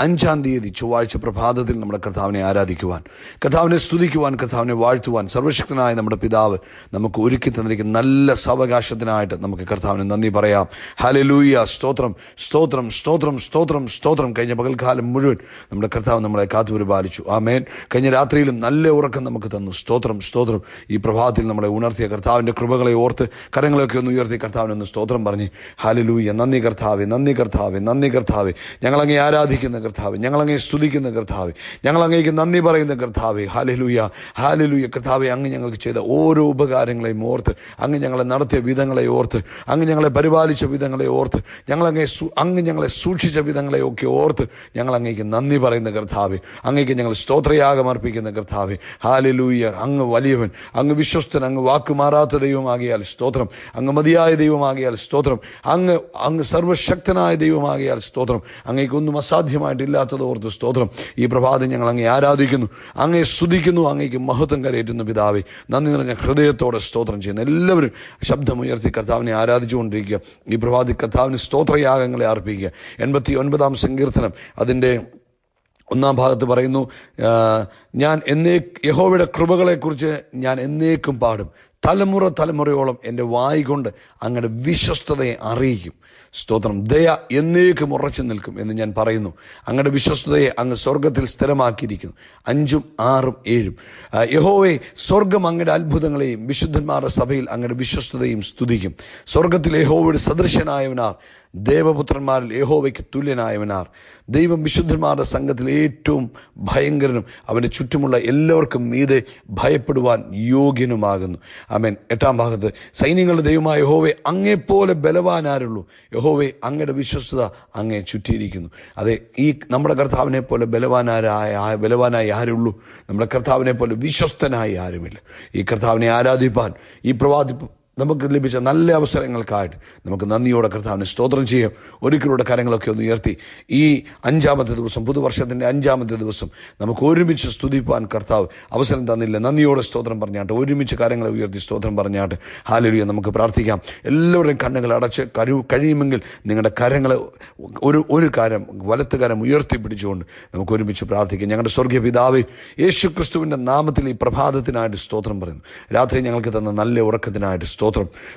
അഞ്ചാം തീയതി ചൊവ്വാഴ്ച പ്രഭാതത്തിൽ നമ്മുടെ കർത്താവിനെ ആരാധിക്കുവാൻ കർത്താവിനെ സ്തുതിക്കുവാൻ കർത്താവിനെ വാഴ്ത്തുവാൻ സർവശക്തനായ നമ്മുടെ പിതാവ് നമുക്ക് ഒരുക്കി തന്നിരിക്കുന്ന നല്ല സാവകാശത്തിനായിട്ട് നമുക്ക് കർത്താവിന് നന്ദി പറയാം. ഹലലൂയ സ്തോത്രം സ്തോത്രം സ്തോത്രം സ്തോത്രം സ്തോത്രം. കഴിഞ്ഞ പകൽക്കാലം മുഴുവൻ നമ്മുടെ കർത്താവ് നമ്മളെ കാത്തുപരിപാലിച്ചു. ആമേൻ. കഴിഞ്ഞ രാത്രിയിലും നല്ല ഉറക്കം നമുക്ക് തന്നു. സ്തോത്രം സ്തോത്രം. ഈ പ്രഭാതത്തിൽ നമ്മളെ ഉണർത്തിയ കർത്താവിന്റെ കൃപകളെ ഓർത്ത് കരങ്ങളൊക്കെ ഒന്ന് ഉയർത്തി കർത്താവിനൊന്ന് സ്തോത്രം പറഞ്ഞ് ഹലലൂയ നന്ദി കർത്താവെ നന്ദി കർത്താവെ നന്ദി കർത്താവെ. ഞങ്ങളങ്ങേ ആരാധിക്കുന്ന കർത്താവ്. ഞങ്ങളങ്ങേ സ്തുതിക്കുന്ന കർത്താവ്. ഞങ്ങളങ്ങേക്ക് നന്ദി പറയുന്ന കർത്താവ്. ഹാലലുയ ഹാലലുയ കർത്താവ് അങ്ങ് ഞങ്ങൾക്ക് ചെയ്ത ഓരോ ഉപകാരങ്ങളെയും ഓർത്ത് അങ്ങ് ഞങ്ങളെ നടത്തിയ വിധങ്ങളെ ഓർത്ത് അങ്ങ് ഞങ്ങളെ പരിപാലിച്ച വിധങ്ങളെ ഓർത്ത് ഞങ്ങളങ്ങേ അങ്ങ് ഞങ്ങളെ സൂക്ഷിച്ച വിധങ്ങളെയൊക്കെ ഓർത്ത് ഞങ്ങളങ്ങേക്ക് നന്ദി പറയുന്ന കർത്താവ്. അങ്ങേക്ക് ഞങ്ങൾ സ്തോത്രയാഗം അർപ്പിക്കുന്ന കർത്താവ്. ഹാലലൂയ അങ്ങ് വലിയവൻ അങ്ങ് വിശ്വസ്തൻ അങ്ങ് വാക്ക് മാറാത്ത ദൈവമാകിയാൽ സ്തോത്രം. അങ്ങ് മതിയായ ദൈവമാകിയാൽ സ്തോത്രം. അങ്ങ് അങ്ങ് സർവശക്തനായ ദൈവമാകിയാൽ സ്തോത്രം. അങ്ങേക്കൊന്നും അസാധ്യമായിട്ടില്ലാത്തത് ഓർത്ത് സ്തോത്രം. ഈ പ്രഭാതം ഞങ്ങൾ അങ്ങേ ആരാധിക്കുന്നു അങ്ങേ സ്തുതിക്കുന്നു അങ്ങേക്ക് മഹത്വം കരയേറ്റുന്ന പിതാവേ നന്ദി നിറഞ്ഞ ഹൃദയത്തോടെ സ്തോത്രം ചെയ്യുന്നു. എല്ലാവരും ശബ്ദമുയർത്തി കർത്താവിനെ ആരാധിച്ചുകൊണ്ടിരിക്കുക. ഈ പ്രഭാതി കർത്താവിന് സ്തോത്രയാഗങ്ങളെ അർപ്പിക്കുക. എൺപത്തി ഒൻപതാം സങ്കീർത്തനം അതിന്റെ ഒന്നാം ഭാഗത്ത് പറയുന്നു ഞാൻ എന്നേ യഹോവയുടെ കൃപകളെക്കുറിച്ച് ഞാൻ എന്നേക്കും പാടും. തലമുറ തലമുറയോളം എന്റെ വായി കൊണ്ട് അങ്ങയുടെ വിശ്വസ്തതയെ അറിയിക്കും. സ്തോത്രം. ദയ എന്നേക്കും ഉറച്ചു നിൽക്കും എന്ന് ഞാൻ പറയുന്നു. അങ്ങയുടെ വിശ്വസ്തതയെ അങ്ങ് സ്വർഗത്തിൽ സ്ഥിരമാക്കിയിരിക്കുന്നു. അഞ്ചും ആറും ഏഴും. യഹോവേ സ്വർഗം അങ്ങയുടെ അത്ഭുതങ്ങളെയും വിശുദ്ധന്മാരുടെ സഭയിൽ അങ്ങയുടെ വിശ്വസ്തതയും സ്തുതിക്കും. സ്വർഗത്തിൽ യഹോവയുടെ സദൃശനായവനാർ ദേവപുത്രന്മാരിൽ യഹോവയ്ക്ക് തുല്യനായവനാർ. ദൈവം വിശുദ്ധന്മാരുടെ സംഘത്തിൽ ഏറ്റവും ഭയങ്കരനും അവന്റെ ചുറ്റുമുള്ള എല്ലാവർക്കും മീതെ ഭയപ്പെടുവാൻ യോഗ്യനുമാകുന്നു. അമേൻ എട്ടാം ഭാഗത്ത് സൈന്യങ്ങളുടെ ദൈവമായ യഹോവെ അങ്ങേപ്പോലെ ബലവാനാരുള്ളൂ യഹോവെ അങ്ങയുടെ വിശ്വസ്തത അങ്ങേ ചുറ്റിയിരിക്കുന്നു. അതെ ഈ നമ്മുടെ കർത്താവിനെ പോലെ ബലവാനാരായ ബലവാനായി ആരുള്ളൂ? നമ്മുടെ കർത്താവിനെ പോലെ വിശ്വസ്തനായി ആരുമില്ല. ഈ കർത്താവിനെ ആരാധിപ്പാൻ ഈ പ്രവാദി നമുക്ക് ലഭിച്ച നല്ല അവസരങ്ങൾക്കായിട്ട് നമുക്ക് നന്ദിയോടെ കർത്താവിനെ സ്തോത്രം ചെയ്യാം. ഒരിക്കലൂടെ കരങ്ങളൊക്കെ ഒന്ന് ഉയർത്തി. ഈ അഞ്ചാമത്തെ ദിവസം പുതുവർഷത്തിന്റെ അഞ്ചാമത്തെ ദിവസം നമുക്ക് ഒരുമിച്ച് സ്തുതിപ്പാൻ കർത്താവ് അവസരം തന്നില്ല. നന്ദിയോടെ സ്തോത്രം പറഞ്ഞാട്ട് ഒരുമിച്ച് കാര്യങ്ങളെ ഉയർത്തി സ്തോത്രം പറഞ്ഞാട്ട് ഹാലരിയ നമുക്ക് പ്രാർത്ഥിക്കാം. എല്ലാവരുടെയും കണ്ണുകൾ അടച്ച് കഴി കഴിയുമെങ്കിൽ നിങ്ങളുടെ കരങ്ങളെ ഒരു ഒരു കാര്യം വലത്ത് കരം ഉയർത്തി പിടിച്ചുകൊണ്ട് നമുക്ക് ഒരുമിച്ച് പ്രാർത്ഥിക്കാം. ഞങ്ങളുടെ സ്വർഗീയ പിതാവ് യേശു ക്രിസ്തുവിന്റെ നാമത്തിൽ ഈ പ്രഭാതത്തിനായിട്ട് സ്തോത്രം പറയുന്നു. രാത്രി ഞങ്ങൾക്ക് തന്ന നല്ല ഉറക്കത്തിനായിട്ട് സ്തോത്രം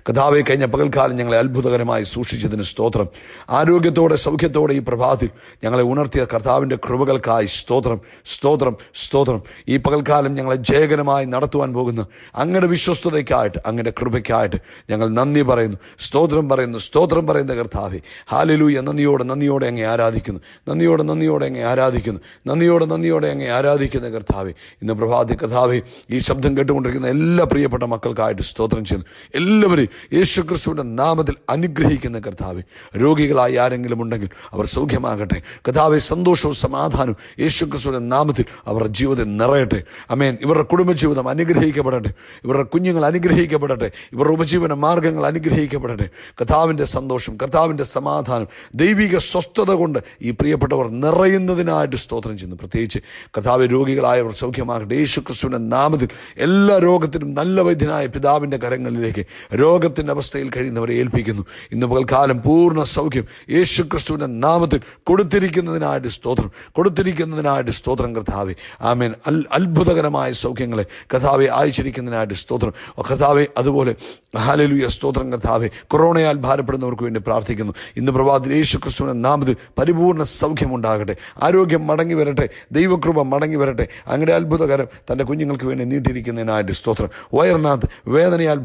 കഥാവെ കഴിഞ്ഞ പകൽക്കാലം ഞങ്ങളെ അത്ഭുതകരമായി സൂക്ഷിച്ചതിന് സ്തോത്രം. ആരോഗ്യത്തോടെ സൗഖ്യത്തോടെ ഈ പ്രഭാതത്തിൽ ഞങ്ങളെ ഉണർത്തിയ കർത്താവിന്റെ കൃപകൾക്കായി സ്തോത്രം സ്തോത്രം സ്തോത്രം. ഈ പകൽക്കാലം ഞങ്ങളെ ജയകരമായി നടത്തുവാൻ പോകുന്ന അങ്ങയുടെ വിശ്വസ്തതയ്ക്കായിട്ട് അങ്ങയുടെ കൃപയ്ക്കായിട്ട് ഞങ്ങൾ നന്ദി പറയുന്നു. സ്തോത്രം പറയുന്നു സ്തോത്രം പറയുന്ന കർത്താവെ ഹാലലൂയ നന്ദിയോടെ നന്ദിയോടെ അങ്ങേ ആരാധിക്കുന്നു. നന്ദിയോടെ നന്ദിയോടെ അങ്ങേ ആരാധിക്കുന്നു. നന്ദിയോടെ നന്ദിയോടെ അങ്ങേ ആരാധിക്കുന്ന കർത്താവെ ഇന്ന് പ്രഭാതി കർത്താവെ ഈ ശബ്ദം കേട്ടുകൊണ്ടിരിക്കുന്ന എല്ലാ പ്രിയപ്പെട്ട മക്കൾക്കായിട്ട് സ്തോത്രം ചെയ്യുന്നു. എല്ലാവരെയും യേശു ക്രിസ്തുവിന്റെ നാമത്തിൽ അനുഗ്രഹിക്കുന്ന കർത്താവ് രോഗികളായി ആരെങ്കിലും ഉണ്ടെങ്കിൽ അവർ സൗഖ്യമാകട്ടെ. കർത്താവെ സന്തോഷവും സമാധാനവും യേശു ക്രിസ്തുവിന്റെ നാമത്തിൽ അവരുടെ ജീവിതം നിറയട്ടെ. അമേൻ ഇവരുടെ കുടുംബജീവിതം അനുഗ്രഹിക്കപ്പെടട്ടെ. ഇവരുടെ കുഞ്ഞുങ്ങൾ അനുഗ്രഹിക്കപ്പെടട്ടെ. ഇവരുടെ ഉപജീവന മാർഗങ്ങൾ അനുഗ്രഹിക്കപ്പെടട്ടെ. കർത്താവിന്റെ സന്തോഷം കർത്താവിന്റെ സമാധാനം ദൈവിക സ്വസ്ഥത കൊണ്ട് ഈ പ്രിയപ്പെട്ടവർ നിറയുന്നതിനായിട്ട് സ്തോത്രം ചെയ്യുന്നു. പ്രത്യേകിച്ച് കർത്താവ് രോഗികളായവർ സൗഖ്യമാകട്ടെ. യേശു ക്രിസ്തുവിന്റെ നാമത്തിൽ എല്ലാ രോഗത്തിനും നല്ല വൈദ്യനായ പിതാവിന്റെ കരങ്ങളിലേക്ക് രോഗത്തിന്റെ അവസ്ഥയിൽ കഴിയുന്നവരെ ഏൽപ്പിക്കുന്നു. ഇന്ന് പകൽക്കാലം പൂർണ സൗഖ്യം. യേശു ക്രിസ്തുവിന്റെ നാമത്തിൽ കൊടുത്തിരിക്കുന്നതിനായിട്ട് സ്തോത്രം. കൊടുത്തിരിക്കുന്നതിനായിട്ട് സ്തോത്രം കർത്താവെ. ആമേൻ. അൽ അത്ഭുതകരമായ സൗഖ്യങ്ങളെ കഥാവെ അയച്ചിരിക്കുന്നതിനായിട്ട് സ്തോത്രം. കഥാവെ അതുപോലെ ഹാലലുയ സ്തോത്രം കർത്താവെ. കൊറോണയാൽ ഭാരപ്പെടുന്നവർക്ക് വേണ്ടി പ്രാർത്ഥിക്കുന്നു. ഇന്ന് പ്രഭാതത്തിൽ യേശു ക്രിസ്തുവിന്റെ നാമത്തിൽ പരിപൂർണ സൗഖ്യമുണ്ടാകട്ടെ. ആരോഗ്യം മടങ്ങി വരട്ടെ. ദൈവകൃപ മടങ്ങി വരട്ടെ. അങ്ങനെ അത്ഭുതകരം തന്റെ കുഞ്ഞുങ്ങൾക്ക് വേണ്ടി നീട്ടിയിരിക്കുന്നതിനായിട്ട് സ്തോത്രം. വയറിനകത്ത് വേദനയാൽ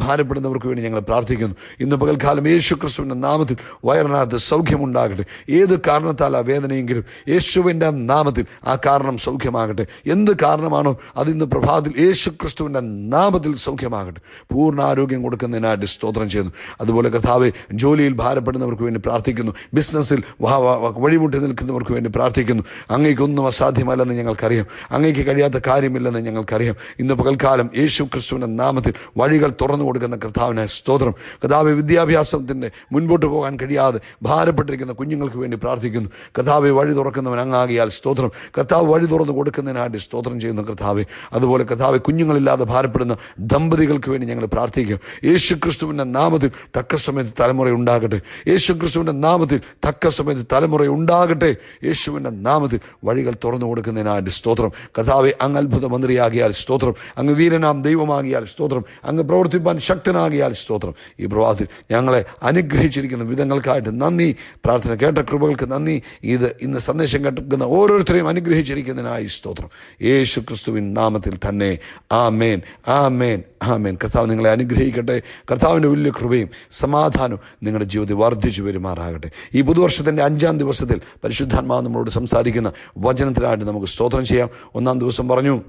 ഭാരപ്പെടുന്നവർക്ക് വേണ്ടി ഞങ്ങൾ പ്രാർത്ഥിക്കുന്നു. ഇന്ന് പകൽക്കാലം യേശു ക്രിസ്തുവിന്റെ നാമത്തിൽ വയറിനകത്ത് സൗഖ്യമുണ്ടാകട്ടെ. ഏത് കാരണത്താൽ ആ വേദനയെങ്കിലും യേശുവിന്റെ നാമത്തിൽ ആ കാരണം സൗഖ്യമാകട്ടെ. എന്ത് കാരണമാണോ അതിന്ന് പ്രഭാതത്തിൽ യേശു ക്രിസ്തുവിന്റെ നാമത്തിൽ സൗഖ്യമാകട്ടെ. പൂർണ ആരോഗ്യം കൊടുക്കുന്നതിനായിട്ട് സ്തോത്രം ചെയ്യുന്നു. അതുപോലെ കഥാവെ ജോലിയിൽ ഭാരപ്പെടുന്നവർക്ക് വേണ്ടി പ്രാർത്ഥിക്കുന്നു. ബിസിനസ്സിൽ വഴിമുട്ടി നിൽക്കുന്നവർക്ക് വേണ്ടി പ്രാർത്ഥിക്കുന്നു. അങ്ങേക്കൊന്നും അസാധ്യമല്ലെന്ന് ഞങ്ങൾക്കറിയാം. അങ്ങേക്ക് കഴിയാത്ത കാര്യമില്ലെന്ന് ഞങ്ങൾക്കറിയാം. ഇന്ന് പകൽക്കാലം യേശു ക്രിസ്തുവിന്റെ നാമത്തിൽ വഴികൾ തുറന്നു കൊടുക്കുന്ന കർത്താവ് കർത്താവിനെ സ്തോത്രം. കഥാവ് വിദ്യാഭ്യാസത്തിന്റെ മുൻപോട്ട് പോകാൻ കഴിയാതെ ഭാരപ്പെട്ടിരിക്കുന്ന കുഞ്ഞുങ്ങൾക്ക് വേണ്ടി പ്രാർത്ഥിക്കുന്നു. കഥാവ് വഴി തുറക്കുന്നവൻ അങ്ങാകിയാൽ സ്തോത്രം. കർത്താവ് വഴി തുറന്നു കൊടുക്കുന്നതിനായിട്ട് സ്തോത്രം ചെയ്യുന്നു കർത്താവ്. അതുപോലെ കർത്താവ് കുഞ്ഞുങ്ങളില്ലാതെ ഭാരപ്പെടുന്ന ദമ്പതികൾക്ക് വേണ്ടി ഞങ്ങൾ പ്രാർത്ഥിക്കും. യേശു ക്രിസ്തുവിന്റെ നാമത്തിൽ തക്ക സമയത്ത് തലമുറ ഉണ്ടാകട്ടെ. യേശു ക്രിസ്തുവിന്റെ നാമത്തിൽ തക്ക സമയത്ത് തലമുറ ഉണ്ടാകട്ടെ. യേശുവിന്റെ നാമത്തിൽ വഴികൾ തുറന്നു കൊടുക്കുന്നതിനായിട്ട് സ്തോത്രം. കഥാവെ അങ്ങ് അത്ഭുത മന്ത്രിയാകിയാൽ സ്തോത്രം. അങ്ങ് വീരനാം ദൈവമാകിയാൽ സ്തോത്രം. അങ്ങ് പ്രവർത്തിപ്പാൻ ശക്തനാകിയാൽ സ്തോത്രം. ഈ പ്രഭാതത്തിൽ ഞങ്ങളെ അനുഗ്രഹിച്ചിരിക്കുന്ന വിധങ്ങൾക്കായിട്ട് നന്ദി. പ്രാർത്ഥന കേട്ട കൃപകൾക്ക് നന്ദി. ഇത് ഇന്ന് സന്ദേശം കേട്ടിരിക്കുന്ന ഓരോരുത്തരെയും അനുഗ്രഹിച്ചിരിക്കുന്നതിനായി സ്തോത്രം. യേശു ക്രിസ്തുവിൻ നാമത്തിൽ തന്നെ ആമേൻ. ആമേൻ. ആമേൻ. കർത്താവ് നിങ്ങളെ അനുഗ്രഹിക്കട്ടെ. കർത്താവിന്റെ വലിയ കൃപയും സമാധാനവും നിങ്ങളുടെ ജീവിതത്തിൽ വർദ്ധിച്ചു പെരുമാറാകട്ടെ ഈ പുതുവർഷത്തിന്റെ അഞ്ചാം ദിവസത്തിൽ പരിശുദ്ധാത്മാവ് നമ്മളോട് സംസാരിക്കുന്ന വചനത്തിനായിട്ട് നമുക്ക് സ്തോത്രം ചെയ്യാം. ഒന്നാം ദിവസം പറഞ്ഞു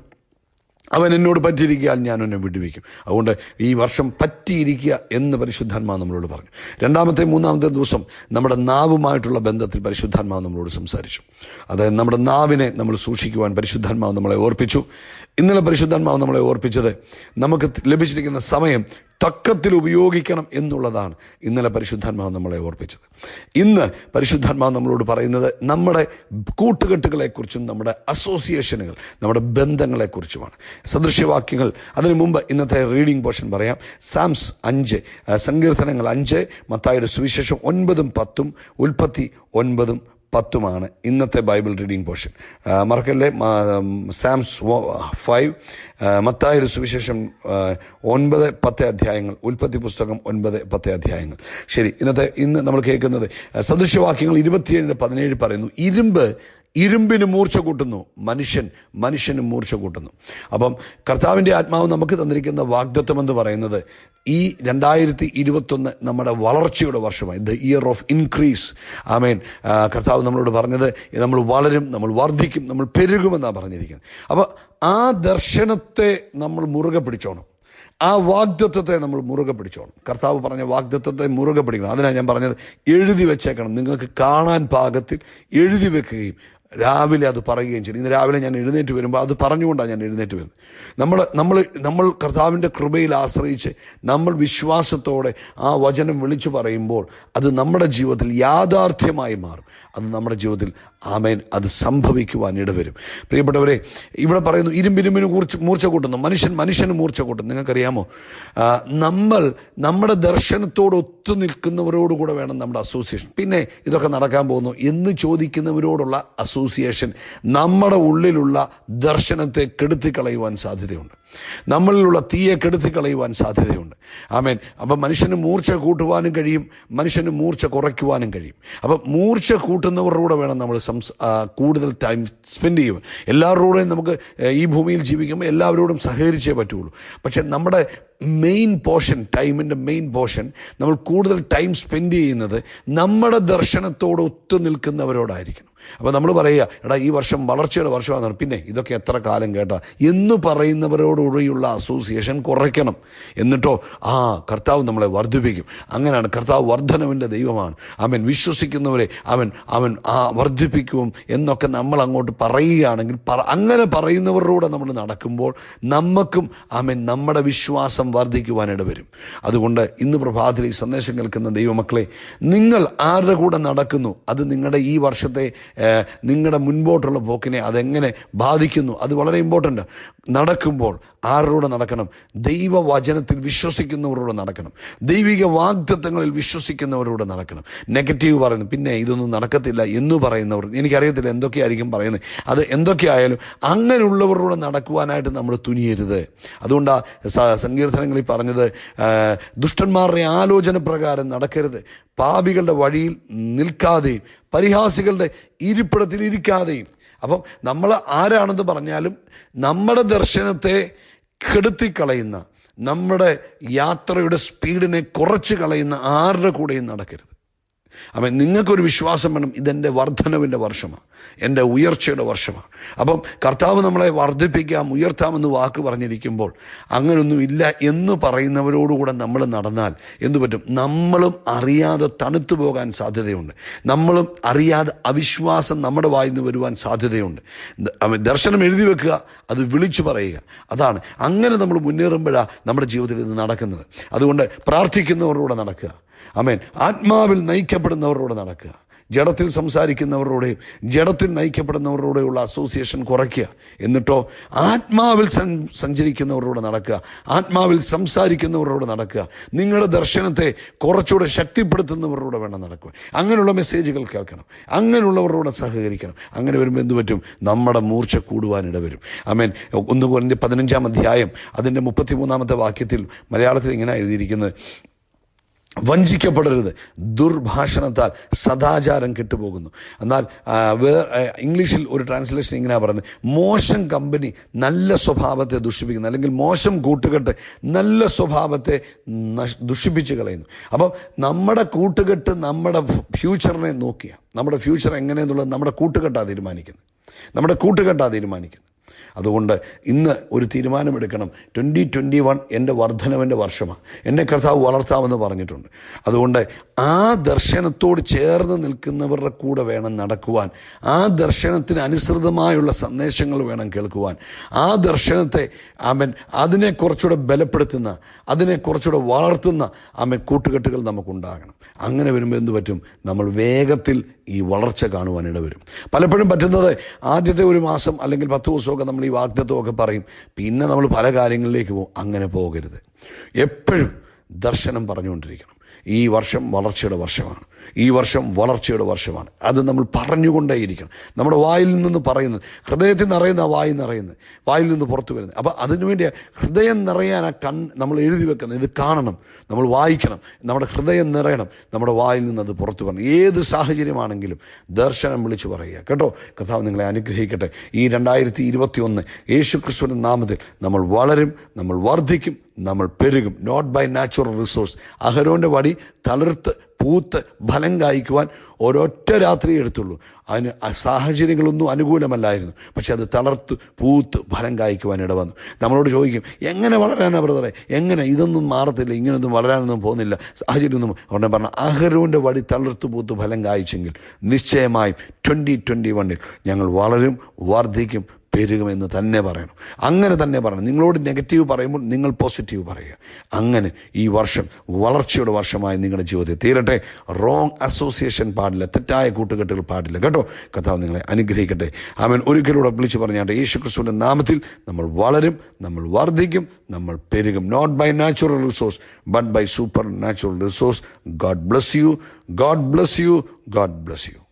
അവൻ എന്നോട് പറ്റിയിരിക്കാൻ ഞാൻ എന്നെ വിടുവിക്കും. അതുകൊണ്ട് ഈ വർഷം പറ്റിയിരിക്കുക എന്ന് പരിശുദ്ധാത്മാവ് നമ്മളോട് പറഞ്ഞു. രണ്ടാമത്തെ മൂന്നാമത്തെ ദിവസം നമ്മുടെ നാവുമായിട്ടുള്ള ബന്ധത്തിൽ പരിശുദ്ധാത്മാവ് നമ്മളോട് സംസാരിച്ചു. അതായത് നമ്മുടെ നാവിനെ നമ്മൾ സൂക്ഷിക്കുവാൻ പരിശുദ്ധാത്മാവ് നമ്മളെ ഓർപ്പിച്ചു. ഇന്നലെ പരിശുദ്ധാത്മാവ് നമ്മളെ ഓർപ്പിച്ചത് നമുക്ക് ലഭിച്ചിരിക്കുന്ന സമയം തക്കത്തിൽ ഉപയോഗിക്കണം എന്നുള്ളതാണ് ഇന്നലെ പരിശുദ്ധാത്മാവ് നമ്മളെ ഓർപ്പിച്ചത്. ഇന്ന് പരിശുദ്ധാത്മാവ് നമ്മളോട് പറയുന്നത് നമ്മുടെ കൂട്ടുകെട്ടുകളെക്കുറിച്ചും നമ്മുടെ അസോസിയേഷനുകൾ നമ്മുടെ ബന്ധങ്ങളെക്കുറിച്ചുമാണ്. സദൃശ്യവാക്യങ്ങൾ അതിനു മുമ്പ് ഇന്നത്തെ റീഡിംഗ് പോർഷൻ പറയാം. സാംസ് അഞ്ച് സങ്കീർത്തനങ്ങൾ അഞ്ച് മത്തായുടെ സുവിശേഷം ഒൻപതും പത്തും ഉൽപ്പത്തി ഒൻപതും പത്തുമാണ്. ഇന്നത്തെ ബൈബിൾ റീഡിംഗ് പോർഷൻ. മറക്കല്ലേ? Psalms five. മത്തായൊരു സുവിശേഷം ഒൻപത് പത്ത് അധ്യായങ്ങൾ. ഉൽപ്പത്തി പുസ്തകം ഒൻപത് പത്ത് അധ്യായങ്ങൾ. ശരി ഇന്നത്തെ ഇന്ന് നമ്മൾ കേൾക്കുന്നത് സദൃശ്യവാക്യങ്ങൾ ഇരുപത്തിയേഴിന് പതിനേഴ് പറയുന്നു. ഇരുമ്പ് ഇരുമ്പിന് മൂർച്ച കൂട്ടുന്നു. മനുഷ്യൻ മനുഷ്യന് മൂർച്ച കൂട്ടുന്നു. അപ്പം കർത്താവിന്റെ ആത്മാവ് നമുക്ക് തന്നിരിക്കുന്ന വാഗ്ദത്വം എന്ന് പറയുന്നത് ഈ രണ്ടായിരത്തി ഇരുപത്തൊന്ന് നമ്മുടെ വളർച്ചയുടെ വർഷമായി. The year of increase amen. Mean കർത്താവ് നമ്മളോട് പറഞ്ഞത് നമ്മൾ വളരും നമ്മൾ വർദ്ധിക്കും നമ്മൾ പെരുകുമെന്നാണ് പറഞ്ഞിരിക്കുന്നത്. അപ്പോൾ ആ ദർശനത്തെ നമ്മൾ മുറുകെ പിടിച്ചോണം. ആ വാഗ്ദത്വത്തെ നമ്മൾ മുറുകെ പിടിച്ചോണം. കർത്താവ് പറഞ്ഞ വാഗ്ദത്വത്തെ മുറുകെ പിടിക്കണം. അതിനാണ് ഞാൻ പറഞ്ഞത് എഴുതി വെച്ചേക്കണം. നിങ്ങൾക്ക് കാണാൻ പാകത്തിൽ എഴുതി വെക്കുകയും രാവിലെ അത് പറയുകയും ചെയ്യും ഇന്ന് രാവിലെ ഞാൻ എഴുന്നേറ്റ് വരുമ്പോൾ അത് പറഞ്ഞുകൊണ്ടാണ് ഞാൻ എഴുന്നേറ്റ് വരുന്നത്. നമ്മൾ നമ്മൾ നമ്മൾ കർത്താവിന്റെ കൃപയിൽ ആശ്രയിച്ച് നമ്മൾ വിശ്വാസത്തോടെ ആ വചനം വിളിച്ചു പറയുമ്പോൾ അത് നമ്മുടെ ജീവിതത്തിൽ യാഥാർത്ഥ്യമായി മാറും. അത് നമ്മുടെ ജീവിതത്തിൽ ആമേൻ. അത് സംഭവിക്കുവാൻ ഇടവരും. പ്രിയപ്പെട്ടവരെ ഇവിടെ പറയുന്നു ഇരുമ്പിരുമ്പിന് കൂർച്ച് മൂർച്ച കൂട്ടുന്നു. മനുഷ്യൻ മനുഷ്യന് മൂർച്ച കൂട്ടുന്നു. നിങ്ങൾക്കറിയാമോ? നമ്മൾ നമ്മുടെ ദർശനത്തോട് ഒത്തു നിൽക്കുന്നവരോട് കൂടെ വേണം നമ്മുടെ അസോസിയേഷൻ പിന്നെ ഇതൊക്കെ നടക്കാൻ പോകുന്നു. എന്ന് ചോദിക്കുന്നവരോടുള്ള അസോസിയേഷൻ നമ്മുടെ ഉള്ളിലുള്ള ദർശനത്തെ കെടുത്തി കളയുവാൻ സാധ്യതയുണ്ട്. നമ്മളിലുള്ള തീയെ കെടുത്തി കളയുവാൻ സാധ്യതയുണ്ട്. ആമേൻ. അപ്പം മനുഷ്യന് മൂർച്ച കൂട്ടുവാനും കഴിയും മനുഷ്യന് മൂർച്ച കുറയ്ക്കുവാനും കഴിയും. അപ്പം മൂർച്ച കൂട്ടുന്നവരുടെ കൂടെ വേണം നമ്മൾ സംസ് കൂടുതൽ ടൈം സ്പെൻഡ് ചെയ്യുവാൻ. എല്ലാവരോടും നമുക്ക് ഈ ഭൂമിയിൽ ജീവിക്കുമ്പോൾ എല്ലാവരോടും സഹകരിച്ചേ പറ്റുള്ളൂ. പക്ഷെ നമ്മുടെ മെയിൻ പോർഷൻ ടൈമിന്റെ മെയിൻ പോർഷൻ നമ്മൾ കൂടുതൽ ടൈം സ്പെൻഡ് ചെയ്യുന്നത് നമ്മുടെ ദർശനത്തോട് ഒത്തു നിൽക്കുന്നവരോടായിരിക്കണം. അപ്പോൾ നമ്മൾ പറയുക എടാ ഈ വർഷം വളർച്ചയുടെ വർഷമാണ്. പിന്നെ ഇതൊക്കെ എത്ര കാലം കേട്ടാ? എന്ന് പറയുന്നവരോടുകൂടിയുള്ള അസോസിയേഷൻ കുറയ്ക്കണം. എന്നിട്ടോ ആ കർത്താവ് നമ്മളെ വർദ്ധിപ്പിക്കും. അങ്ങനെയാണ് കർത്താവ് വർധനവിന്റെ ദൈവമാണ്. അവൻ വിശ്വസിക്കുന്നവരെ അവൻ അവൻ ആ വർദ്ധിപ്പിക്കും എന്നൊക്കെ നമ്മൾ അങ്ങോട്ട് പറയുകയാണെങ്കിൽ പറ അങ്ങനെ പറയുന്നവരുടെ നമ്മൾ നടക്കുമ്പോൾ നമുക്കും അവൻ നമ്മുടെ വിശ്വാസം വർദ്ധിക്കുവാനിട വരും. അതുകൊണ്ട് ഇന്ന് പ്രഭാതത്തിൽ ഈ സന്ദേശം കേൾക്കുന്ന ദൈവമക്കളെ നിങ്ങൾ ആരുടെ കൂടെ നടക്കുന്നു? അത് നിങ്ങളുടെ ഈ വർഷത്തെ നിങ്ങളുടെ മുൻപോട്ടുള്ള പോക്കിനെ അതെങ്ങനെ ബാധിക്കുന്നു? അത് വളരെ ഇമ്പോർട്ടന്റ് നടക്കുമ്പോൾ ആരുടെ നടക്കണം? ദൈവവചനത്തിൽ വിശ്വസിക്കുന്നവരോട് നടക്കണം. ദൈവിക വാഗ്ദത്വങ്ങളിൽ വിശ്വസിക്കുന്നവരോട് നടക്കണം. നെഗറ്റീവ് പറയുന്നു. പിന്നെ ഇതൊന്നും നടക്കത്തില്ല എന്ന് പറയുന്നവർ. എനിക്കറിയത്തില്ല എന്തൊക്കെയായിരിക്കും പറയുന്നത്. അത് എന്തൊക്കെയായാലും അങ്ങനെയുള്ളവരോട് നടക്കുവാനായിട്ട് നമ്മൾ തുനിയരുത്. അതുകൊണ്ടാണ് സങ്കീർത്തനങ്ങളിൽ പറഞ്ഞത് ദുഷ്ടന്മാരുടെ ആലോചന പ്രകാരം നടക്കരുത്. പാപികളുടെ വഴിയിൽ നിൽക്കാതെയും പരിഹാസികളുടെ ഇരിപ്പിടത്തിൽ ഇരിക്കാതെയും. അപ്പം നമ്മൾ ആരാണെന്ന് പറഞ്ഞാലും നമ്മുടെ ദർശനത്തെ കെടുത്തിക്കളയുന്ന നമ്മുടെ യാത്രയുടെ സ്പീഡിനെ കുറച്ച് കളയുന്ന ആരുടെ കൂടെയും നടക്കരുത്. അപ്പം നിങ്ങൾക്കൊരു വിശ്വാസം വേണം ഇതെന്റെ വർധനവിന്റെ വർഷമാണ് എന്റെ ഉയർച്ചയുടെ വർഷമാണ്. അപ്പം കർത്താവ് നമ്മളെ വർദ്ധിപ്പിക്കാം ഉയർത്താമെന്ന് വാക്ക് പറഞ്ഞിരിക്കുമ്പോൾ അങ്ങനൊന്നും ഇല്ല എന്ന് പറയുന്നവരോടുകൂടെ നമ്മൾ നടന്നാൽ എന്തു പറ്റും? നമ്മളും അറിയാതെ തണുത്തു പോകാൻ സാധ്യതയുണ്ട്. നമ്മളും അറിയാതെ അവിശ്വാസം നമ്മുടെ വായിൽ നിന്ന് വരുവാൻ സാധ്യതയുണ്ട്. ദർശനം എഴുതി വെക്കുക അത് വിളിച്ചു പറയുക. അതാണ്. അങ്ങനെ നമ്മൾ മുന്നേറുമ്പോഴാണ് നമ്മുടെ ജീവിതത്തിൽ ഇത് നടക്കുന്നത്. അതുകൊണ്ട് പ്രാർത്ഥിക്കുന്നവരോടെ നടക്കുക. അമേൻ ആത്മാവിൽ നയിക്കപ്പെടുന്നവരോട് നടക്കുക. ജഡത്തിൽ സംസാരിക്കുന്നവരോടെയും ജഡത്തിൽ നയിക്കപ്പെടുന്നവരോടെയുള്ള അസോസിയേഷൻ കുറയ്ക്കുക. എന്നിട്ടോ ആത്മാവിൽ സഞ്ചരിക്കുന്നവരോട് നടക്കുക. ആത്മാവിൽ സംസാരിക്കുന്നവരോട് നടക്കുക. നിങ്ങളുടെ ദർശനത്തെ കുറച്ചുകൂടെ ശക്തിപ്പെടുത്തുന്നവരോട് വേണം നടക്കുക അങ്ങനെയുള്ള മെസ്സേജുകൾ കേൾക്കണം. അങ്ങനെയുള്ളവരോട് സഹകരിക്കണം. അങ്ങനെ വരുമ്പോൾ എന്ത് പറ്റും? നമ്മുടെ മൂർച്ച കൂടുവാനിട വരും അമേൻ ഒന്ന് കുറഞ്ഞ് പതിനഞ്ചാം അധ്യായം അതിന്റെ മുപ്പത്തിമൂന്നാമത്തെ വാക്യത്തിൽ മലയാളത്തിൽ ഇങ്ങനെ എഴുതിയിരിക്കുന്നത്. വഞ്ചിക്കപ്പെടരുത്. ദുർഭാഷണത്താൽ സദാചാരം കെട്ടുപോകുന്നു. എന്നാൽ വേർ ഇംഗ്ലീഷിൽ ഒരു ട്രാൻസ്ലേഷൻ ഇങ്ങനെയാണ് പറയുന്നത്. മോശം കമ്പനി നല്ല സ്വഭാവത്തെ ദുഷിപ്പിക്കുന്നു. അല്ലെങ്കിൽ മോശം കൂട്ടുകെട്ട് നല്ല സ്വഭാവത്തെ ദുഷിപ്പിച്ച് കളയുന്നു. അപ്പം നമ്മുടെ കൂട്ടുകെട്ട് നമ്മുടെ ഫ്യൂച്ചറിനെ നോക്കിയ. നമ്മുടെ ഫ്യൂച്ചർ എങ്ങനെയെന്നുള്ളത് നമ്മുടെ കൂട്ടുകെട്ടാണ് തീരുമാനിക്കുന്നത്. നമ്മുടെ കൂട്ടുകെട്ടാണ് തീരുമാനിക്കുന്നത്. അതുകൊണ്ട് ഇന്ന് ഒരു തീരുമാനമെടുക്കണം. ട്വന്റി ട്വന്റി വൺ എന്റെ വർധനവിന്റെ വർഷമാണ്. എന്നെ കർത്താവ് വളർത്താമെന്ന് പറഞ്ഞിട്ടുണ്ട്. അതുകൊണ്ട് ആ ദർശനത്തോട് ചേർന്ന് നിൽക്കുന്നവരുടെ കൂടെ വേണം നടക്കുവാൻ. ആ ദർശനത്തിന് അനുസൃതമായുള്ള സന്ദേശങ്ങൾ വേണം കേൾക്കുവാൻ. ആ ദർശനത്തെ ആമൻ അതിനെ കുറച്ചുകൂടെ ബലപ്പെടുത്തുന്ന അതിനെ കുറച്ചുകൂടെ വളർത്തുന്ന ആമൻ കൂട്ടുകെട്ടുകൾ നമുക്കുണ്ടാകണം. അങ്ങനെ വരുമ്പോൾ എന്ത് പറ്റും? നമ്മൾ വേഗത്തിൽ ഈ വളർച്ച കാണുവാനിട വരും പലപ്പോഴും പറ്റുന്നത് ആദ്യത്തെ ഒരു മാസം അല്ലെങ്കിൽ പത്ത് ദിവസമൊക്കെ നമ്മൾ ഈ വാഗ്ദത്വമൊക്കെ പറയും. പിന്നെ നമ്മൾ പല കാര്യങ്ങളിലേക്ക് പോകും. അങ്ങനെ പോകരുത്. എപ്പോഴും ദർശനം പറഞ്ഞുകൊണ്ടിരിക്കണം. ഈ വർഷം വളർച്ചയുടെ വർഷമാണ്. ഈ വർഷം വളർച്ചയുടെ വർഷമാണ്. അത് നമ്മൾ പറഞ്ഞുകൊണ്ടേയിരിക്കണം. നമ്മുടെ വായിൽ നിന്ന് പറയുന്നത് ഹൃദയത്തിൽ നിറയുന്ന വായിൽ നിറയുന്നത് വായിൽ നിന്ന് പുറത്തു വരുന്നത്. അപ്പോൾ അതിനുവേണ്ടി ഹൃദയം നിറയാൻ ആ കൺ നമ്മൾ എഴുതി വെക്കുന്നത് ഇത് കാണണം. നമ്മൾ വായിക്കണം. നമ്മുടെ ഹൃദയം നിറയണം. നമ്മുടെ വായിൽ നിന്ന് അത് പുറത്തു വരണം. ഏത് സാഹചര്യമാണെങ്കിലും ദർശനം വിളിച്ചു പറയുക. കേട്ടോ? കഥാവ് നിങ്ങളെ അനുഗ്രഹിക്കട്ടെ. ഈ രണ്ടായിരത്തി ഇരുപത്തി ഒന്ന് യേശു നാമത്തിൽ നമ്മൾ വളരും നമ്മൾ വർദ്ധിക്കും നമ്മൾ പെരുകും. നോട്ട് ബൈ നാച്ചുറൽ റിസോഴ്സ് അഹരോന്റെ വടി തളിർത്ത് പൂത്ത് ഫലം കായ്ക്കുവാൻ ഒരൊറ്റ രാത്രി എടുത്തുള്ളൂ. അതിന് സാഹചര്യങ്ങളൊന്നും അനുകൂലമല്ലായിരുന്നു. പക്ഷെ അത് തളർത്ത് പൂത്ത് ഫലം കായ്ക്കുവാൻ ഇടവന്നു. നമ്മളോട് ചോദിക്കും എങ്ങനെ വളരാനാ ബ്രദറെ? എങ്ങനെ? ഇതൊന്നും മാറത്തില്ല ഇങ്ങനെയൊന്നും വളരാനൊന്നും പോകുന്നില്ല. സാഹചര്യമൊന്നും ഉടനെ പറഞ്ഞ അഹരോന്റെ വടി തളർത്ത് പൂത്ത് ഫലം കായ്ച്ചെങ്കിൽ നിശ്ചയമായും ട്വന്റി ട്വന്റി വണ്ണിൽ ഞങ്ങൾ വളരും വർദ്ധിക്കും പെരുകുമെന്ന് തന്നെ പറയണം. അങ്ങനെ തന്നെ പറയണം. നിങ്ങളോട് നെഗറ്റീവ് പറയുമ്പോൾ നിങ്ങൾ പോസിറ്റീവ് പറയുക. അങ്ങനെ ഈ വർഷം വളർച്ചയുടെ വർഷമായി നിങ്ങളുടെ ജീവിതത്തിൽ തീരട്ടെ. റോങ് അസോസിയേഷൻ പാടില്ല. തെറ്റായ കൂട്ടുകെട്ടുകൾ പാടില്ല. കേട്ടോ? കഥാവ് നിങ്ങളെ അനുഗ്രഹിക്കട്ടെ. അവൻ ഒരിക്കലൂടെ വിളിച്ചു പറഞ്ഞാട്ടെ യേശു ക്രിസ്തുവിന്റെ നാമത്തിൽ നമ്മൾ വളരും നമ്മൾ വർദ്ധിക്കും നമ്മൾ പെരുകും. Not by natural resource but by supernatural resource God bless you God bless you God bless you